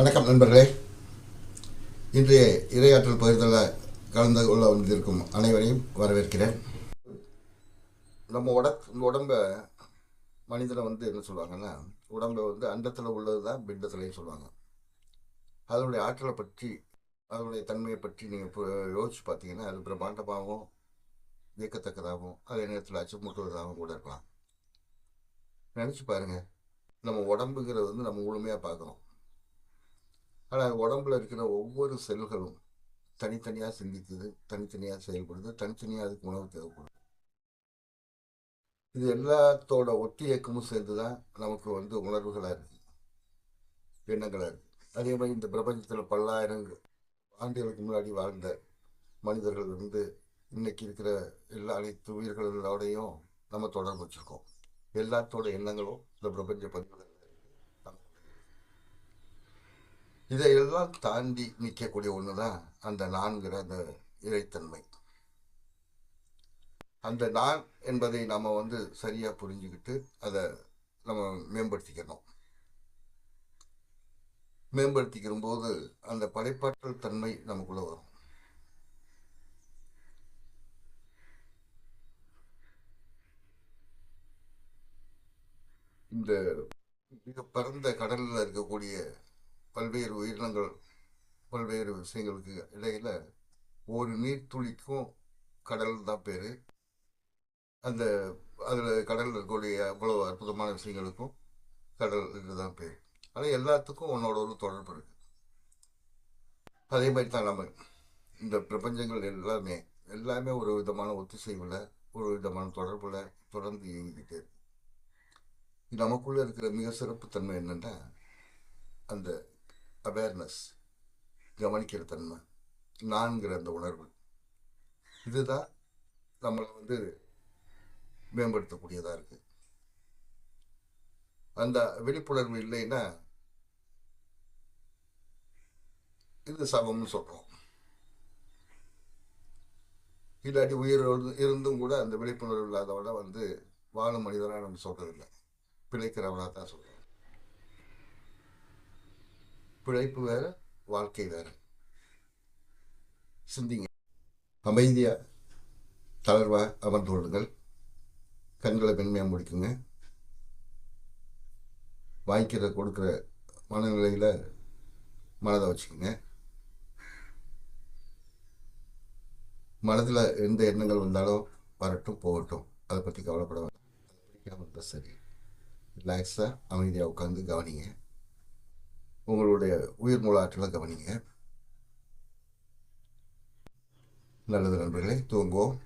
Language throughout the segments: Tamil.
வணக்கம் நண்பர்களே. இன்றைய இரையாற்றல் பகிர்தலில் கலந்து கொள்ள வந்திருக்கும் அனைவரையும் வரவேற்கிறேன். நம்ம உட உடம்பை உடம்ப மனிதனை வந்து என்ன சொல்லுவாங்கன்னா உடம்பை வந்து அண்டத்தில் உள்ளது தான் பிண்டத்திலையும் சொல்லுவாங்க. அதனுடைய ஆற்றலை பற்றி அதனுடைய தன்மையை பற்றி நீங்கள் யோசிச்சு பார்த்தீங்கன்னா அது பிரம்மாண்டமாகவும் வியக்கத்தக்கதாகவும் அதே நேரத்தில் அச்சமூட்டுவதாகவும் கூட இருக்கலாம். நினச்சி பாருங்கள் நம்ம உடம்புங்கிறது வந்து நம்ம முழுமையாக பார்க்குறோம் ஆனால் உடம்புல இருக்கிற ஒவ்வொரு செல்களும் தனித்தனியாக சிந்திக்குது தனித்தனியாக செயல்படுது தனித்தனியாக அதுக்கு உணவு தேவைப்படுது. இது எல்லாத்தோட ஒட்டி இயக்கமும் சேர்ந்து தான் நமக்கு வந்து உணர்வுகளாக இருக்குது எண்ணங்களாக இருக்குது அதே மாதிரி இந்த பிரபஞ்சத்தில் பல்லாயிரம் ஆண்டுகளுக்கு முன்னாடி வாழ்ந்த மனிதர்கள் வந்து இன்னைக்கு இருக்கிற எல்லா அனைத்து உயிர்களோடையும் நம்ம தொடர்பு வச்சுருக்கோம். எல்லாத்தோட எண்ணங்களும் இந்த பிரபஞ்ச பதிவுகள் இதையெல்லாம் தாண்டி நிற்கக்கூடிய ஒன்று தான் அந்த நான்கிற அந்த இறைத்தன்மை. அந்த நான் என்பதை நம்ம வந்து சரியாக புரிஞ்சுக்கிட்டு அதை நம்ம மேம்படுத்திக்கணும். மேம்படுத்திக்கிற போது அந்த படைப்பாற்றல் தன்மை நமக்குள்ள வரும். இந்த மிக பரந்த கடலில் இருக்கக்கூடிய பல்வேறு உயிரினங்கள் பல்வேறு விஷயங்களுக்கு இடையில் ஒரு நீர்த்துளிக்கும் கடல் தான் பேர். அந்த அதில் கடலில் இருக்கக்கூடிய அவ்வளோ அற்புதமான விஷயங்களுக்கும் கடல் தான் பேர். ஆனால் எல்லாத்துக்கும் உன்னோட ஒரு தொடர்பு இருக்கு. அதே மாதிரி தான் நம்ம இந்த பிரபஞ்சங்கள் எல்லாமே எல்லாமே ஒரு விதமான ஒத்திசைவில் ஒரு விதமான தொடர்பில் தொடர்ந்து இயங்கிக்கிட்டே இருக்கு. நமக்குள்ளே இருக்கிற மிக சிறப்பு தன்மை என்னென்னா அந்த அவேர்னஸ் கவனிக்கிற தன்மை நான்கிற அந்த உணர்வு. இதுதான் நம்மளை வந்து மேம்படுத்தக்கூடியதாக இருக்குது அந்த விழிப்புணர்வு இல்லைன்னா இது சமம்னு சொல்கிறோம் இல்லாட்டி உயிர் இருந்தும் கூட அந்த விழிப்புணர்வு இல்லாதவனை வந்து வாழும் மனிதனாக நம்ம சொல்கிறதில்லை பிழைக்கிறவனாக தான் சொல்கிறோம் பிழைப்பு வேற வாழ்க்கை வேற. சிந்திங்க. அமைதியா தளர்வா அமர்ந்து கொள்ளுங்கள். கண்களை மென்மையாக முடிக்குங்க. வாங்கிக்கிற கொடுக்குற மனநிலையில் மனதை வச்சுக்கோங்க. மனதில் எந்த எண்ணங்கள் வந்தாலும் வரட்டும் போகட்டும். அதை பற்றி கவலைப்பட வேண்டாம். இருந்தால் சரி. ரிலாக்ஸாக அமைதியாக உட்காந்து கவனிங்க. உங்களுடைய உயிர் மூல ஆற்றலை கவனிங்க. நல்லது நண்பர்களே தூங்குவோம்.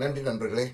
நன்றி நண்பர்களே.